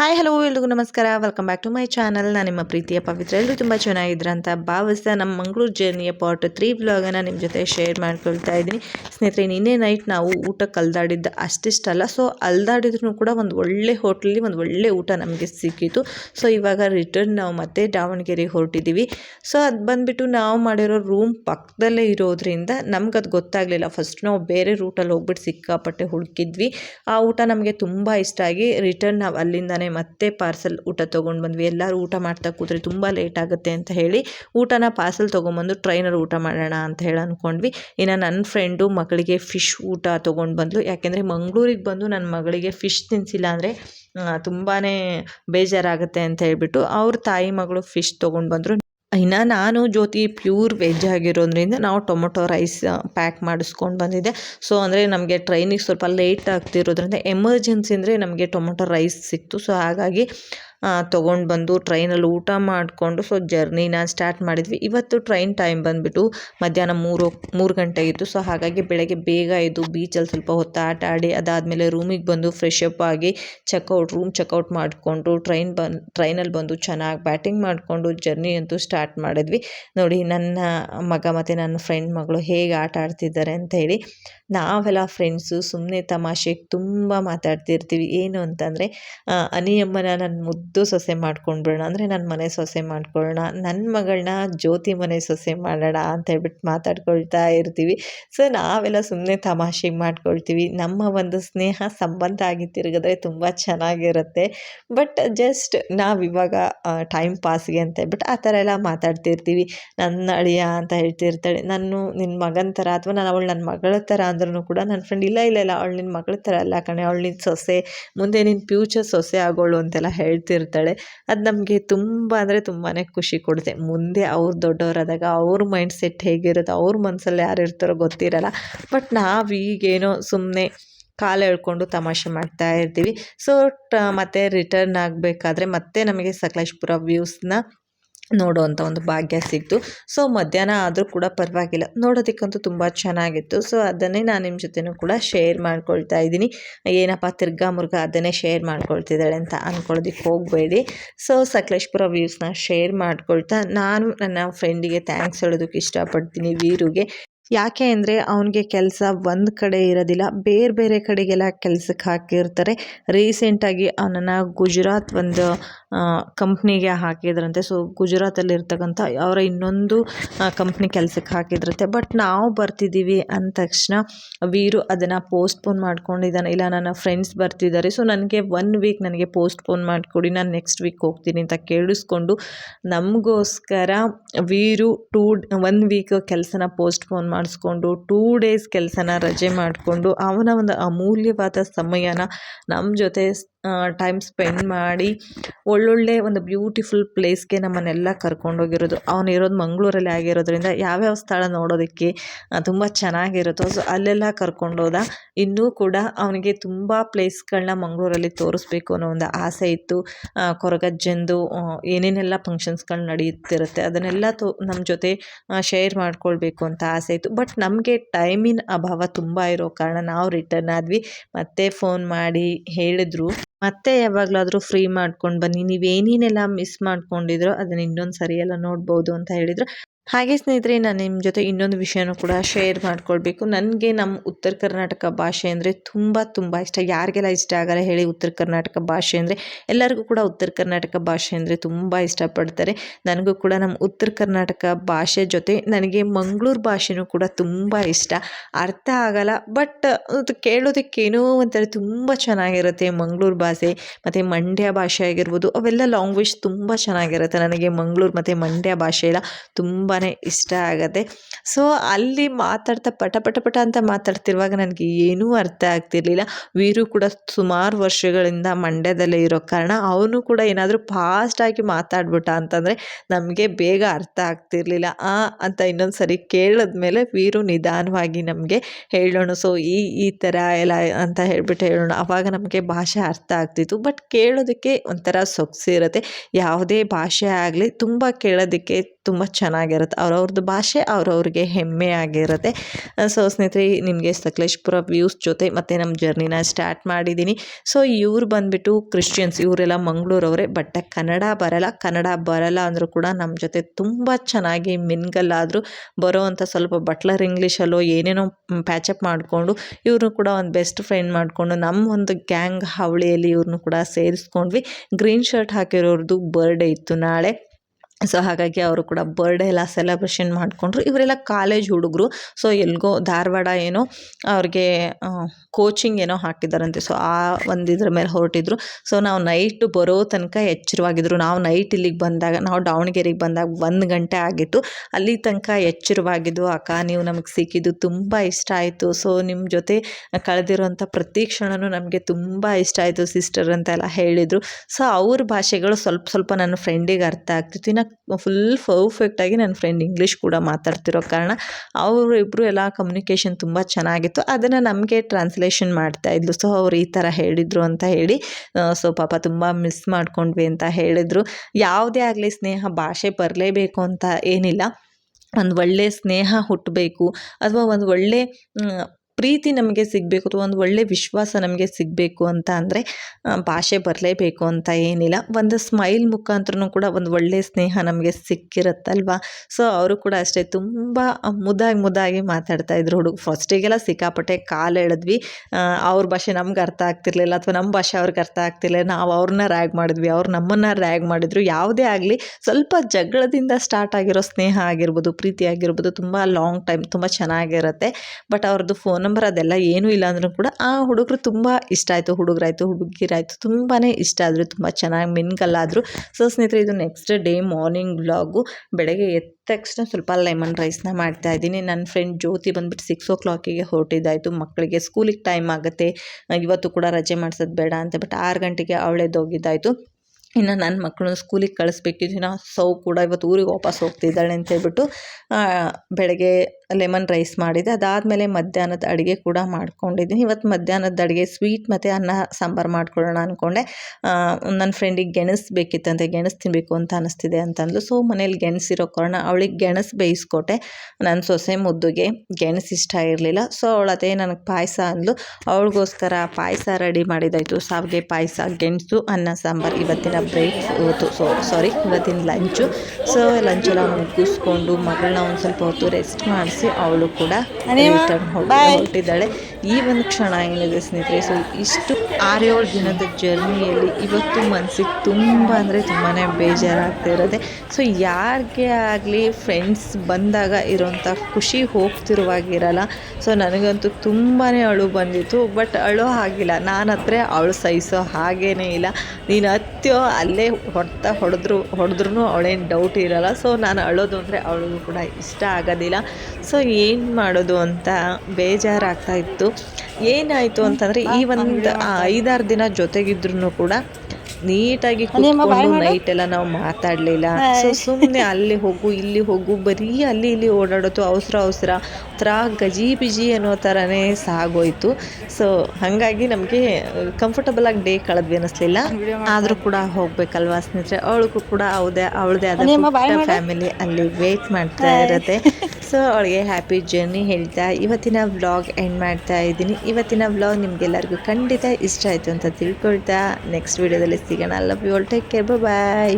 Hi hello ಎಲ್ರಿಗೂ ನಮಸ್ಕಾರ. Welcome back to my channel ನಾನು ನಿಮ್ಮ ಪ್ರೀತಿಯ ಪವಿತ್ರ. ಎಲ್ಲರೂ ತುಂಬ ಚೆನ್ನಾಗಿದ್ರ ಅಂತ ಭಾವಿಸ್ತಾ ನಮ್ಮ ಮಂಗಳೂರು ಜರ್ನಿಯ ಪಾರ್ಟ್ ತ್ರೀ ವ್ಲಾಗನ್ನು ನಿಮ್ಮ ಜೊತೆ ಶೇರ್ ಮಾಡ್ಕೊಳ್ತಾ ಇದ್ದೀನಿ. ಸ್ನೇಹಿತರೆ, ನಿನ್ನೆ ನೈಟ್ ನಾವು ಊಟ ಕಲ್ದಾಡಿದ್ದ ಅಷ್ಟಿಷ್ಟಲ್ಲ. ಸೊ ಅಲ್ದಾಡಿದ್ರು ಕೂಡ ಒಂದು ಒಳ್ಳೆ ಹೋಟ್ಲಲ್ಲಿ ಒಂದು ಒಳ್ಳೆ ಊಟ ನಮಗೆ ಸಿಕ್ಕಿತ್ತು. ಸೊ ಇವಾಗ ರಿಟರ್ನ್ ನಾವು ಮತ್ತೆ ದಾವಣಗೆರೆಗೆ ಹೊರಟಿದ್ದೀವಿ. ಸೊ ಅದು ಬಂದುಬಿಟ್ಟು ನಾವು ಮಾಡಿರೋ ರೂಮ್ ಪಕ್ಕದಲ್ಲೇ ಇರೋದ್ರಿಂದ ನಮ್ಗೆ ಅದು ಗೊತ್ತಾಗಲಿಲ್ಲ. ಫಸ್ಟ್ ನಾವು ಬೇರೆ ರೂಟಲ್ಲಿ ಹೋಗ್ಬಿಟ್ಟು ಸಿಕ್ಕಾಪಟ್ಟೆ ಹುಡುಕಿದ್ವಿ. ಆ ಊಟ ನಮಗೆ ತುಂಬ ಇಷ್ಟ ಆಗಿ ರಿಟರ್ನ್ ನಾವು ಅಲ್ಲಿಂದನೇ ಮತ್ತೆ ಪಾರ್ಸೆಲ್ ಊಟ ತೊಗೊಂಡು ಬಂದ್ವಿ. ಎಲ್ಲರೂ ಊಟ ಮಾಡ್ತಾ ಕೂತ್ರೆ ತುಂಬ ಲೇಟ್ ಆಗುತ್ತೆ ಅಂತ ಹೇಳಿ ಊಟನ ಪಾರ್ಸೆಲ್ ತೊಗೊಂಬಂದು ಟ್ರೈನಲ್ಲಿ ಊಟ ಮಾಡೋಣ ಅಂತ ಹೇಳಿ ಅಂದ್ಕೊಂಡ್ವಿ ಇನ್ನು ನನ್ನ ಫ್ರೆಂಡು ಮಗಳಿಗೆ ಫಿಶ್ ಊಟ ತೊಗೊಂಡು ಬಂದಳು ಯಾಕೆಂದರೆ ಮಂಗಳೂರಿಗೆ ಬಂದು ನನ್ನ ಮಗಳಿಗೆ ಫಿಶ್ ತಿನ್ನಿಸಿಲ್ಲ ಅಂದರೆ ತುಂಬಾ ಬೇಜಾರಾಗುತ್ತೆ ಅಂತ ಹೇಳಿಬಿಟ್ಟು ಅವ್ರ ತಾಯಿ ಮಗಳು ಫಿಶ್ ತೊಗೊಂಡು ಬಂದರು. ಇನ್ನು ನಾನು ಜ್ಯೋತಿ ಪ್ಯೂರ್ ವೆಜ್ ಆಗಿರೋದ್ರಿಂದ ನಾವು ಟೊಮೊಟೊ ರೈಸ್ ಪ್ಯಾಕ್ ಮಾಡಿಸ್ಕೊಂಡು ಬಂದಿದ್ದೆ. ಸೊ ಅಂದರೆ ನಮಗೆ ಟ್ರೈನಿಗೆ ಸ್ವಲ್ಪ ಲೇಟ್ ಆಗ್ತಿರೋದ್ರಿಂದ ಎಮರ್ಜೆನ್ಸಿ ಅಂದರೆ ನಮಗೆ ಟೊಮೊಟೊ ರೈಸ್ ಸಿಕ್ತು. ಸೊ ಹಾಗಾಗಿ ತೊಗೊಂಡು ಬಂದು ಟ್ರೈನಲ್ಲಿ ಊಟ ಮಾಡಿಕೊಂಡು ಸೊ ಜರ್ನಿನ ಸ್ಟಾರ್ಟ್ ಮಾಡಿದ್ವಿ. ಇವತ್ತು ಟ್ರೈನ್ ಟೈಮ್ ಬಂದುಬಿಟ್ಟು ಮಧ್ಯಾಹ್ನ ಮೂರು ಮೂರು ಗಂಟೆ ಇತ್ತು ಸೊ ಹಾಗಾಗಿ ಬೆಳಗ್ಗೆ ಬೇಗ ಎದ್ದು ಬೀಚಲ್ಲಿ ಸ್ವಲ್ಪ ಹೊತ್ತು ಆಟ ಆಡಿ ಅದಾದಮೇಲೆ ರೂಮಿಗೆ ಬಂದು ಫ್ರೆಶ್ ಅಪ್ ಆಗಿ ಚೆಕ್ಔಟ್ ರೂಮ್ ಚೆಕ್ಔಟ್ ಮಾಡಿಕೊಂಡು ಟ್ರೈನ್ ಬಂದು, ಟ್ರೈನಲ್ಲಿ ಬಂದು ಚೆನ್ನಾಗಿ ಬ್ಯಾಟಿಂಗ್ ಮಾಡಿಕೊಂಡು ಜರ್ನಿ ಅಂತೂ ಸ್ಟಾರ್ಟ್ ಮಾಡಿದ್ವಿ. ನೋಡಿ ನನ್ನ ಮಗ ಮತ್ತು ನನ್ನ ಫ್ರೆಂಡ್ ಮಗಳು ಹೇಗೆ ಆಟ ಆಡ್ತಿದ್ದಾರೆ ಅಂತ ಹೇಳಿ ನಾವೆಲ್ಲ ಫ್ರೆಂಡ್ಸು ಸುಮ್ಮನೆ ತಮಾಷೆಗೆ ತುಂಬ ಮಾತಾಡ್ತಿರ್ತೀವಿ. ಏನು ಅಂತಂದರೆ ಅನಿಯಮ್ಮನ ನನ್ನ ಮುದ್ದು ಸೊಸೆ ಮಾಡ್ಕೊಂಡ್ಬಿಡೋಣ. ಅಂದರೆ ನನ್ನ ಮನೆ ಸೊಸೆ ಮಾಡ್ಕೊಳ್ಳೋಣ ನನ್ನ ಮಗಳನ್ನ ಜ್ಯೋತಿ ಮನೆ ಸೊಸೆ ಮಾಡೋಣ ಅಂತ ಹೇಳ್ಬಿಟ್ಟು ಮಾತಾಡ್ಕೊಳ್ತಾ ಇರ್ತೀವಿ. ಸೊ, ನಾವೆಲ್ಲ ಸುಮ್ಮನೆ ತಮಾಷೆಗೆ ಮಾಡ್ಕೊಳ್ತೀವಿ. ನಮ್ಮ ಒಂದು ಸ್ನೇಹ ಸಂಬಂಧ ಆಗಿ ತಿರುಗಿದ್ರೆ ತುಂಬ ಚೆನ್ನಾಗಿರುತ್ತೆ. ಬಟ್ ಜಸ್ಟ್ ನಾವಿವಾಗ ಟೈಮ್ ಪಾಸ್ಗೆ ಅಂತ ಹೇಳ್ಬಿಟ್ಟು ಆ ಥರ ಎಲ್ಲ ಮಾತಾಡ್ತಿರ್ತೀವಿ. ನನ್ನ ಅಳಿಯ ಅಂತ ಹೇಳ್ತಿರ್ತಾಳೆ. ನಾನು ನಿನ್ನ ಮಗನ ಥರ ಅಥವಾ ನಾನು ಅವಳು ನನ್ನ ಮಗಳ ಥರ ಅಂದ್ರೂ ಕೂಡ ನನ್ನ ಫ್ರೆಂಡ್ ಇಲ್ಲ ಇಲ್ಲ ಇಲ್ಲ. ಅವಳು ನಿನ್ನ ಮಗಳ ಥರ ಅಲ್ಲ ಕಣೆ. ಅವಳು ನಿನ್ನ ಸೊಸೆ. ಮುಂದೆ ನಿನ್ನ ಫ್ಯೂಚರ್ ಸೊಸೆ ಆಗೋಳು ಅಂತೆಲ್ಲ ಹೇಳ್ತಿರ್ತಾಳೆ ಅದು ನಮಗೆ ತುಂಬ ಅಂದರೆ ತುಂಬಾ ಖುಷಿ ಕೊಡುತ್ತೆ. ಮುಂದೆ ಅವ್ರು ದೊಡ್ಡವರಾದಾಗ ಅವ್ರ ಮೈಂಡ್ ಸೆಟ್ ಹೇಗಿರುತ್ತೆ, ಅವ್ರ ಮನಸ್ಸಲ್ಲಿ ಯಾರು ಇರ್ತಾರೋ ಗೊತ್ತಿರಲ್ಲ. ಬಟ್ ನಾವು ಈಗೇನೋ ಸುಮ್ಮನೆ ಕಾಲು ಎಳ್ಕೊಂಡು ತಮಾಷೆ ಮಾಡ್ತಾ ಇರ್ತೀವಿ. ಸೊ ಟ, ಮತ್ತೆ ರಿಟರ್ನ್ ಆಗಬೇಕಾದ್ರೆ ಮತ್ತೆ ನಮಗೆ ಸಕಲೇಶ್ಪುರ ವ್ಯೂಸ್ನ ನೋಡುವಂಥ ಒಂದು ಭಾಗ್ಯ ಸಿಕ್ತು. ಸೊ ಮಧ್ಯಾಹ್ನ ಆದರೂ ಕೂಡ ಪರವಾಗಿಲ್ಲ. ನೋಡೋದಕ್ಕಂತೂ ತುಂಬ ಚೆನ್ನಾಗಿತ್ತು. ಸೊ ಅದನ್ನೇ ನಾನು ನಿಮ್ಮ ಜೊತೆನೂ ಕೂಡ ಶೇರ್ ಮಾಡ್ಕೊಳ್ತಾ ಇದ್ದೀನಿ. ಏನಪ್ಪ ತಿರ್ಗಾ ಮುರ್ಗ ಅದನ್ನೇ ಶೇರ್ ಮಾಡ್ಕೊಳ್ತಿದ್ದಾಳೆ ಅಂತ ಅಂದ್ಕೊಳ್ಳೋದಕ್ಕೆ ಹೋಗಬೇಡಿ. ಸೊ ಸಕಲೇಶ್ಪುರ ವ್ಯೂಸ್ನ ಶೇರ್ ಮಾಡ್ಕೊಳ್ತಾ ನಾನು ನನ್ನ ಫ್ರೆಂಡಿಗೆ ಥ್ಯಾಂಕ್ಸ್ ಹೇಳೋದಕ್ಕೆ ಇಷ್ಟಪಡ್ತೀನಿ ವೀರುಗೆ. ಯಾಕೆ ಅಂದರೆ ಅವನಿಗೆ ಕೆಲಸ ಒಂದು ಕಡೆ ಇರೋದಿಲ್ಲ. ಬೇರೆ ಬೇರೆ ಕಡೆಗೆಲ್ಲ ಕೆಲಸಕ್ಕೆ ಹಾಕಿರ್ತಾರೆ. ರೀಸೆಂಟಾಗಿ ಅವನನ್ನು ಗುಜರಾತ್ ಒಂದು ಕಂಪ್ನಿಗೆ ಹಾಕಿದ್ರಂತೆ. ಸೊ ಗುಜರಾತಲ್ಲಿ ಇರ್ತಕ್ಕಂಥ ಅವರ ಇನ್ನೊಂದು ಕಂಪ್ನಿ ಕೆಲಸಕ್ಕೆ ಹಾಕಿದ್ರಂತೆ. ಬಟ್ ನಾವು ಬರ್ತಿದ್ದೀವಿ ಅಂದ ತಕ್ಷಣ ವೀರು ಅದನ್ನು ಪೋಸ್ಟ್ಪೋನ್ ಮಾಡ್ಕೊಂಡಿದ್ದಾನೆ. ಇಲ್ಲ, ನನ್ನ ಫ್ರೆಂಡ್ಸ್ ಬರ್ತಿದ್ದಾರೆ. ಸೊ ನನಗೆ ಒನ್ ವೀಕ್ ನನಗೆ ಪೋಸ್ಟ್ಪೋನ್ ಮಾಡಿಕೊಡಿ, ನಾನು ನೆಕ್ಸ್ಟ್ ವೀಕ್ ಹೋಗ್ತೀನಿ ಅಂತ ಕೇಳಿಸ್ಕೊಂಡು ನಮಗೋಸ್ಕರ ವೀರು ಟೂ ಒನ್ ವೀಕ್ ಕೆಲಸನ ಪೋಸ್ಟ್ಪೋನ್ ಮಾಡಿಸ್ಕೊಂಡು ಟೂ ಡೇಸ್ ಕೆಲಸನ ರಜೆ ಮಾಡಿಕೊಂಡು ಅವನ ಒಂದು ಅಮೂಲ್ಯವಾದ ಸಮಯನ ನಮ್ಮ ಜೊತೆ ಟೈಮ್ ಸ್ಪೆಂಡ್ ಮಾಡಿ ಒಳ್ಳೊಳ್ಳೆ ಒಂದು ಬ್ಯೂಟಿಫುಲ್ ಪ್ಲೇಸ್ಗೆ ನಮ್ಮನ್ನೆಲ್ಲ ಕರ್ಕೊಂಡೋಗಿರೋದು. ಅವನು ಇರೋದು ಮಂಗಳೂರಲ್ಲಿ ಆಗಿರೋದ್ರಿಂದ ಯಾವ್ಯಾವ ಸ್ಥಳ ನೋಡೋದಕ್ಕೆ ತುಂಬ ಚೆನ್ನಾಗಿರುತ್ತೋ ಸೊ ಅಲ್ಲೆಲ್ಲ ಕರ್ಕೊಂಡೋದ. ಇನ್ನೂ ಕೂಡ ಅವನಿಗೆ ತುಂಬ ಪ್ಲೇಸ್ಗಳನ್ನ ಮಂಗಳೂರಲ್ಲಿ ತೋರಿಸ್ಬೇಕು ಅನ್ನೋ ಒಂದು ಆಸೆ ಇತ್ತು. ಕೊರಗಜ್ಜಂದು ಏನೇನೆಲ್ಲ ಫಂಕ್ಷನ್ಸ್ಗಳು ನಡೆಯುತ್ತಿರುತ್ತೆ ಅದನ್ನೆಲ್ಲ ತೋ ನಮ್ಮ ಜೊತೆ ಶೇರ್ ಮಾಡ್ಕೊಳ್ಬೇಕು ಅಂತ ಆಸೆ ಇತ್ತು. ಬಟ್ ನಮಗೆ ಟೈಮಿನ ಅಭಾವ ತುಂಬ ಇರೋ ಕಾರಣ ನಾವು ರಿಟರ್ನ್ ಆದ್ವಿ. ಮತ್ತೆ ಫೋನ್ ಮಾಡಿ ಹೇಳಿದ್ರು. ಮತ್ತೆ ಯಾವಾಗಲಾದರೂ ಫ್ರೀ ಮಾಡ್ಕೊಂಡು ಬನ್ನಿ. ನೀವು ಏನೇನೆಲ್ಲ ಮಿಸ್ ಮಾಡ್ಕೊಂಡಿದ್ರೋ ಅದನ್ನು ಇನ್ನೊಂದು ಸರಿ ಎಲ್ಲ ನೋಡ್ಬೋದು ಅಂತ ಹೇಳಿದರು. ಹಾಗೆ ಸ್ನೇಹಿತರೆ, ನಾನು ನಿಮ್ಮ ಜೊತೆ ಇನ್ನೊಂದು ವಿಷಯನೂ ಕೂಡ ಶೇರ್ ಮಾಡ್ಕೊಳ್ಬೇಕು. ನನಗೆ ನಮ್ಮ ಉತ್ತರ ಕರ್ನಾಟಕ ಭಾಷೆ ಅಂದರೆ ತುಂಬ ತುಂಬ ಇಷ್ಟ. ಯಾರಿಗೆಲ್ಲ ಇಷ್ಟ ಆಗಲ್ಲ ಹೇಳಿ ಉತ್ತರ ಕರ್ನಾಟಕ ಭಾಷೆ ಅಂದರೆ ಎಲ್ಲರಿಗೂ ಕೂಡ ಉತ್ತರ ಕರ್ನಾಟಕ ಭಾಷೆ ಅಂದರೆ ತುಂಬ ಇಷ್ಟಪಡ್ತಾರೆ. ನನಗೂ ಕೂಡ ನಮ್ಮ ಉತ್ತರ ಕರ್ನಾಟಕ ಭಾಷೆ ಜೊತೆ ನನಗೆ ಮಂಗಳೂರು ಭಾಷೆನೂ ಕೂಡ ತುಂಬ ಇಷ್ಟ. ಅರ್ಥ ಆಗಲ್ಲ, ಬಟ್ ಅದು ಕೇಳೋದಕ್ಕೇನೋ ಒಂಥರ ತುಂಬ ಚೆನ್ನಾಗಿರುತ್ತೆ ಮಂಗಳೂರು ಭಾಷೆ, ಮತ್ತು ಮಂಡ್ಯ ಭಾಷೆ ಆಗಿರ್ಬೋದು, ಅವೆಲ್ಲ ಲ್ಯಾಂಗ್ವೇಜ್ ತುಂಬ ಚೆನ್ನಾಗಿರುತ್ತೆ ನನಗೆ ಮಂಗಳೂರು ಮತ್ತು ಮಂಡ್ಯ ಭಾಷೆ ಎಲ್ಲ ತುಂಬಾ ಇಷ್ಟ ಆಗುತ್ತೆ. ಸೊ ಅಲ್ಲಿ ಮಾತಾಡ್ತಾ ಪಟ ಪಟ ಪಟ ಅಂತ ಮಾತಾಡ್ತಿರುವಾಗ ನನಗೆ ಏನೂ ಅರ್ಥ ಆಗ್ತಿರ್ಲಿಲ್ಲ. ವೀರು ಕೂಡ ಸುಮಾರು ವರ್ಷಗಳಿಂದ ಮಂಡ್ಯದಲ್ಲೇ ಇರೋ ಕಾರಣ ಅವನು ಕೂಡ ಏನಾದರೂ ಫಾಸ್ಟಾಗಿ ಮಾತಾಡ್ಬಿಟ್ಟ ಅಂತಂದರೆ ನಮಗೆ ಬೇಗ ಅರ್ಥ ಆಗ್ತಿರ್ಲಿಲ್ಲ. ಆ, ಅಂತ ಇನ್ನೊಂದು ಸರಿ ಕೇಳಿದ್ಮೇಲೆ ವೀರು ನಿಧಾನವಾಗಿ ನಮಗೆ ಹೇಳೋಣ ಸೊ ಈ ಈ ಥರ ಎಲ್ಲ ಅಂತ ಹೇಳ್ಬಿಟ್ಟು ಹೇಳೋಣ. ಆವಾಗ ನಮಗೆ ಭಾಷೆ ಅರ್ಥ ಆಗ್ತಿತ್ತು. ಬಟ್ ಕೇಳೋದಕ್ಕೆ ಒಂಥರ ಸೊಗಸಿರುತ್ತೆ ಯಾವುದೇ ಭಾಷೆ ಆಗಲಿ, ತುಂಬ ಕೇಳೋದಕ್ಕೆ ತುಂಬ ಚೆನ್ನಾಗಿರುತ್ತೆ. ಅವ್ರವ್ರದ್ದು ಭಾಷೆ ಅವ್ರವ್ರಿಗೆ ಹೆಮ್ಮೆ ಆಗಿರುತ್ತೆ. ಸೊ ಸ್ನೇಹಿತರೆ, ನಿಮಗೆ ಸಕಲೇಶ್ಪುರ ವ್ಯೂಸ್ ಜೊತೆ ಮತ್ತು ನಮ್ಮ ಜರ್ನಿನ ಸ್ಟಾರ್ಟ್ ಮಾಡಿದ್ದೀನಿ. ಸೊ ಇವ್ರು ಬಂದುಬಿಟ್ಟು ಕ್ರಿಶ್ಚಿಯನ್ಸ್ ಇವರೆಲ್ಲ ಮಂಗಳೂರವರೇ ಬಟ್ ಕನ್ನಡ ಬರಲ್ಲ. ಕನ್ನಡ ಬರಲ್ಲ ಅಂದರೂ ಕೂಡ ನಮ್ಮ ಜೊತೆ ತುಂಬ ಚೆನ್ನಾಗಿ ಮಿನ್ಗಲ್ ಆದರೂ ಬರೋ ಅಂಥ ಸ್ವಲ್ಪ ಬಟ್ಲರ್ ಇಂಗ್ಲೀಷಲ್ಲೋ ಏನೇನೋ ಪ್ಯಾಚಪ್ ಮಾಡಿಕೊಂಡು ಇವ್ರನ್ನೂ ಕೂಡ ಒಂದು ಬೆಸ್ಟ್ ಫ್ರೆಂಡ್ ಮಾಡಿಕೊಂಡು ನಮ್ಮ ಒಂದು ಗ್ಯಾಂಗ್ ಹಾವಳಿಯಲ್ಲಿ ಇವ್ರನ್ನೂ ಕೂಡ ಸೇರಿಸ್ಕೊಂಡ್ವಿ. ಗ್ರೀನ್ ಶರ್ಟ್ ಹಾಕಿರೋರ್ದು ಬರ್ಡೇ ಇತ್ತು ನಾಳೆ. ಸೊ ಹಾಗಾಗಿ ಅವರು ಕೂಡ ಬರ್ಡೇ ಎಲ್ಲ ಸೆಲೆಬ್ರೇಷನ್ ಮಾಡಿಕೊಂಡ್ರು. ಇವರೆಲ್ಲ ಕಾಲೇಜ್ ಹುಡುಗರು. ಸೊ ಎಲ್ಗೋ ಧಾರವಾಡ ಏನೋ ಅವ್ರಿಗೆ ಕೋಚಿಂಗ್ ಏನೋ ಹಾಕಿದ್ದಾರಂತೆ ಸೊ ಆ ಒಂದು ಇದ್ರ ಮೇಲೆ ಹೊರಟಿದ್ರು. ಸೊ ನಾವು ನೈಟ್ ಬರೋ ತನಕ ಎಚ್ಚರವಾಗಿದ್ರು. ನಾವು ನೈಟ್ ಇಲ್ಲಿಗೆ ಬಂದಾಗ, ನಾವು ದಾವಣಗೆರೆಗೆ ಬಂದಾಗ ಒಂದು ಗಂಟೆ ಆಗಿತ್ತು. ಅಲ್ಲಿ ತನಕ ಎಚ್ಚರವಾಗಿದ್ದು ಅಕ್ಕ, ನೀವು ನಮಗೆ ಸಿಕ್ಕಿದ್ದು ತುಂಬ ಇಷ್ಟ ಆಯಿತು. ಸೊ ನಿಮ್ಮ ಜೊತೆ ಕಳೆದಿರೋಂಥ ಪ್ರತಿ ಕ್ಷಣವೂ ನಮಗೆ ತುಂಬ ಇಷ್ಟ ಆಯಿತು ಸಿಸ್ಟರ್ ಅಂತೆಲ್ಲ ಹೇಳಿದರು. ಸೊ ಅವ್ರ ಭಾಷೆಗಳು ಸ್ವಲ್ಪ ಸ್ವಲ್ಪ ನನ್ನ ಫ್ರೆಂಡಿಗೆ ಅರ್ಥ ಆಗ್ತಿತ್ತು. ಇನ್ನು ಫುಲ್ ಪರ್ಫೆಕ್ಟಾಗಿ ನನ್ನ ಫ್ರೆಂಡ್ ಇಂಗ್ಲೀಷ್ ಕೂಡ ಮಾತಾಡ್ತಿರೋ ಕಾರಣ ಅವರು ಇಬ್ಬರು ಎಲ್ಲ ಕಮ್ಯುನಿಕೇಷನ್ ತುಂಬ ಚೆನ್ನಾಗಿತ್ತು. ಅದನ್ನು ನಮಗೆ ಟ್ರಾನ್ಸ್ಲೇಷನ್ ಮಾಡ್ತಾಯಿದ್ಲು ಸೊ ಅವ್ರು ಈ ಥರ ಹೇಳಿದರು ಅಂತ ಹೇಳಿ ಸೊ ಪಾಪ ತುಂಬ ಮಿಸ್ ಮಾಡ್ಕೊಂಡ್ವಿ ಅಂತ ಹೇಳಿದರು. ಯಾವುದೇ ಆಗಲಿ ಸ್ನೇಹ, ಭಾಷೆ ಬರಲೇಬೇಕು ಅಂತ ಏನಿಲ್ಲ. ಒಂದು ಒಳ್ಳೆಯ ಸ್ನೇಹ ಹುಟ್ಟಬೇಕು ಅಥವಾ ಒಂದು ಒಳ್ಳೆ ಪ್ರೀತಿ ನಮಗೆ ಸಿಗಬೇಕು, ಅಥವಾ ಒಂದು ಒಳ್ಳೆ ವಿಶ್ವಾಸ ನಮಗೆ ಸಿಗಬೇಕು ಅಂತ ಅಂದರೆ ಭಾಷೆ ಬರಲೇಬೇಕು ಅಂತ ಏನಿಲ್ಲ. ಒಂದು ಸ್ಮೈಲ್ ಮುಖಾಂತರನು ಕೂಡ ಒಂದು ಒಳ್ಳೆಯ ಸ್ನೇಹ ನಮಗೆ ಸಿಕ್ಕಿರುತ್ತಲ್ವ? ಸೊ ಅವರು ಕೂಡ ಅಷ್ಟೇ ತುಂಬ ಮುದ್ದಾಗಿ ಮುದ್ದಾಗಿ ಮಾತಾಡ್ತಾ ಇದ್ರು ಹುಡುಗ ಫಸ್ಟಿಗೆಲ್ಲ ಸಿಕ್ಕಾಪಟ್ಟೆ ಕಾಲು ಎಳೆದ್ವಿ. ಅವ್ರ ಭಾಷೆ ನಮ್ಗೆ ಅರ್ಥ ಆಗ್ತಿರ್ಲಿಲ್ಲ, ಅಥವಾ ನಮ್ಮ ಭಾಷೆ ಅವ್ರಿಗೆ ಅರ್ಥ ಆಗ್ತಿಲ್ಲ ನಾವು ಅವ್ರನ್ನ ರ್ಯಾಗ್ ಮಾಡಿದ್ವಿ, ಅವ್ರು ನಮ್ಮನ್ನು ರ್ಯಾಗ್ ಮಾಡಿದ್ರು. ಯಾವುದೇ ಆಗಲಿ, ಸ್ವಲ್ಪ ಜಗಳದಿಂದ ಸ್ಟಾರ್ಟ್ ಆಗಿರೋ ಸ್ನೇಹ ಆಗಿರ್ಬೋದು, ಪ್ರೀತಿ ಆಗಿರ್ಬೋದು, ತುಂಬ ಲಾಂಗ್ ಟೈಮ್ ತುಂಬ ಚೆನ್ನಾಗಿರುತ್ತೆ. ಬಟ್ ಅವ್ರದ್ದು ಫೋನ್ ನಂಬರ್ ಅದೆಲ್ಲ ಏನೂ ಇಲ್ಲ ಅಂದರೂ ಕೂಡ ಆ ಹುಡುಗರು ತುಂಬ ಇಷ್ಟ ಆಯಿತು, ಹುಡುಗರಾಯಿತು, ಹುಡುಗಿರಾಯಿತು ತುಂಬಾ ಇಷ್ಟ ಆದರು, ತುಂಬ ಚೆನ್ನಾಗಿ ಮಿನ್ಕಲ್ಲಾದರು ಸೊ ಸ್ನೇಹಿತರೆ, ಇದು ನೆಕ್ಸ್ಟ್ ಡೇ ಮಾರ್ನಿಂಗ್ ಬ್ಲಾಗು ಬೆಳಗ್ಗೆ ಎದ್ದ ತಕ್ಷಣ ಸ್ವಲ್ಪ ಲೆಮನ್ ರೈಸ್ನ ಮಾಡ್ತಾ ಇದ್ದೀನಿ. ನನ್ನ ಫ್ರೆಂಡ್ ಜ್ಯೋತಿ ಬಂದುಬಿಟ್ಟು ಸಿಕ್ಸ್ ಓ ಕ್ಲಾಕಿಗೆ ಹೊರಟಿದ್ದಾಯಿತು. ಮಕ್ಕಳಿಗೆ ಸ್ಕೂಲಿಗೆ ಟೈಮ್ ಆಗುತ್ತೆ. ಇವತ್ತು ಕೂಡ ರಜೆ ಮಾಡಿಸೋದು ಬೇಡ ಅಂತ ಬಟ್ ಆರು ಗಂಟೆಗೆ ಅವಳೇದೋಗಿದ್ದಾಯಿತು ಇನ್ನು ನನ್ನ ಮಕ್ಕಳನ್ನ ಸ್ಕೂಲಿಗೆ ಕಳಿಸ್ಬೇಕಿದ್ದೀನಿ ಸೌ ಕೂಡ ಇವತ್ತು ಊರಿಗೆ ವಾಪಸ್ ಹೋಗ್ತಿದ್ದಾಳೆ ಅಂತ ಹೇಳ್ಬಿಟ್ಟು ಬೆಳಗ್ಗೆ ಲೆಮನ್ ರೈಸ್ ಮಾಡಿದೆ. ಅದಾದಮೇಲೆ ಮಧ್ಯಾಹ್ನದ ಅಡುಗೆ ಕೂಡ ಮಾಡ್ಕೊಂಡಿದ್ದೀನಿ. ಇವತ್ತು ಮಧ್ಯಾಹ್ನದ ಅಡುಗೆ ಸ್ವೀಟ್ ಮತ್ತು ಅನ್ನ ಸಾಂಬಾರು ಮಾಡ್ಕೊಳ್ಳೋಣ ಅಂದ್ಕೊಂಡೆ ನನ್ನ ಫ್ರೆಂಡಿಗೆ ಗೆಣಸು ಬೇಕಿತ್ತಂತೆ. ಗೆಣಸು ತಿನ್ನಬೇಕು ಅಂತ ಅನ್ನಿಸ್ತಿದೆ ಅಂತಂದ್ಲು. ಸೊ ಮನೇಲಿ ಗೆಣಸಿರೋ ಕಾರಣ ಅವಳಿಗೆ ಗೆಣಸು ಬೇಯಿಸ್ಕೊಟ್ಟೆ. ನನ್ನ ಸೊಸೆ ಮುದ್ದುಗೆ ಗೆಣಸು ಇಷ್ಟ ಇರಲಿಲ್ಲ. ಸೊ ಅವಳದೇ ನನಗೆ ಪಾಯಸ ಅಂದ್ಲು. ಅವಳಿಗೋಸ್ಕರ ಪಾಯಸ ರೆಡಿ ಮಾಡಿದಾಯಿತು. ಸಾವಿಗೆ ಪಾಯಸ, ಗೆಣಸು, ಅನ್ನ, ಸಾಂಬಾರು ಇವತ್ತಿನ ಬ್ರೇಕ್ ಸೊ ಸಾರಿ ಇವತ್ತಿನ ಲಂಚು ಸೊ ಲಂಚೆಲ್ಲ ಮುಗಿಸ್ಕೊಂಡು ಮಗಳನ್ನ ಒಂದು ಸ್ವಲ್ಪ ಹೊತ್ತು ರೆಸ್ಟ್ ಮಾಡಿಸಿ ಅವಳು ಕೂಡ ರಿಟರ್ನ್ ಹೊರಟಿದ್ದಾಳೆ. ಈ ಒಂದು ಕ್ಷಣ ಏನಿದೆ ಸ್ನೇಹಿತರೆ, ಸೊ ಇಷ್ಟು ಆರೇಳು ದಿನದ ಜರ್ನಿಯಲ್ಲಿ ಇವತ್ತು ಮನಸ್ಸಿಗೆ ತುಂಬ ಅಂದರೆ ತುಂಬಾ ಬೇಜಾರಾಗ್ತಾ ಇರೋದೆ. ಸೊ ಯಾರಿಗೆ ಆಗಲಿ ಫ್ರೆಂಡ್ಸ್ ಬಂದಾಗ ಇರೋಂಥ ಖುಷಿ ಹೋಗ್ತಿರುವಾಗಿರಲ್ಲ. ಸೊ ನನಗಂತೂ ತುಂಬಾ ಅಳು ಬಂದಿತ್ತು ಬಟ್ ಅಳು ಆಗಿಲ್ಲ. ನಾನು ಹತ್ರ ಅವಳು ಸಹಿಸೋ ಹಾಗೇ ಇಲ್ಲ. ನೀನು ಹತ್ತೋ ಅಲ್ಲೇ ಹೊಡ್ತಾ ಹೊಡೆದ್ರು ಹೊಡೆದ್ರೂ ಅವಳೇನು ಡೌಟ್ ಇರಲ್ಲ. ಸೊ ನಾನು ಅಳೋದು ಅಂದರೆ ಅವಳಿಗೂ ಕೂಡ ಇಷ್ಟ ಆಗೋದಿಲ್ಲ. ಸೊ ಏನು ಮಾಡೋದು ಅಂತ ಬೇಜಾರಾಗ್ತಾ ಇತ್ತು. ಏನಾಯಿತು ಅಂತಂದರೆ ಈ ಒಂದು ಐದಾರು ದಿನ ಜೊತೆಗಿದ್ರು ಕೂಡ ನೀಟಾಗಿ ಕುತ್ಕೊಂಡು ನೈಟ್ ಎಲ್ಲ ನಾವು ಮಾತಾಡಲಿಲ್ಲ. ಸೊ ಸುಮ್ಮನೆ ಅಲ್ಲಿ ಹೋಗು ಇಲ್ಲಿ ಹೋಗು ಬರೀ ಅಲ್ಲಿ ಇಲ್ಲಿ ಓಡಾಡೋದು ಅವಸರ ಅವಸರ. ಒಂಥರ ಗಜಿ ಬಿಜಿ ಅನ್ನೋ ಥರನೇ ಸಾಗೋಯ್ತು. ಸೊ ಹಾಗಾಗಿ ನಮಗೆ ಕಂಫರ್ಟಬಲ್ ಆಗಿ ಡೇ ಕಳೆದ್ವಿ ಅನ್ನಿಸ್ಲಿಲ್ಲ. ಆದರೂ ಕೂಡ ಹೋಗ್ಬೇಕಲ್ವಾ ಸ್ನೇಹಿತರೆ? ಅವಳಿಗೂ ಕೂಡ ಅವದೇ ಅವಳದೇ ಆದ ಫ್ಯಾಮಿಲಿ ಅಲ್ಲಿ ವೇಟ್ ಮಾಡ್ತಾ ಇರತ್ತೆ. ಸೊ ಅವಳಿಗೆ ಹ್ಯಾಪಿ ಜರ್ನಿ ಹೇಳ್ತಾ ಇವತ್ತಿನ ವ್ಲಾಗ್ ಎಂಡ್ ಮಾಡ್ತಾ ಇದ್ದೀನಿ. ಇವತ್ತಿನ ವ್ಲಾಗ್ ನಿಮಗೆಲ್ಲರಿಗೂ ಖಂಡಿತ ಇಷ್ಟ ಆಯಿತು ಅಂತ ತಿಳ್ಕೊಳ್ತಾ ನೆಕ್ಸ್ಟ್ ವೀಡಿಯೋದಲ್ಲಿ ശ്രദ്ധിക്കണം I love you all take care bye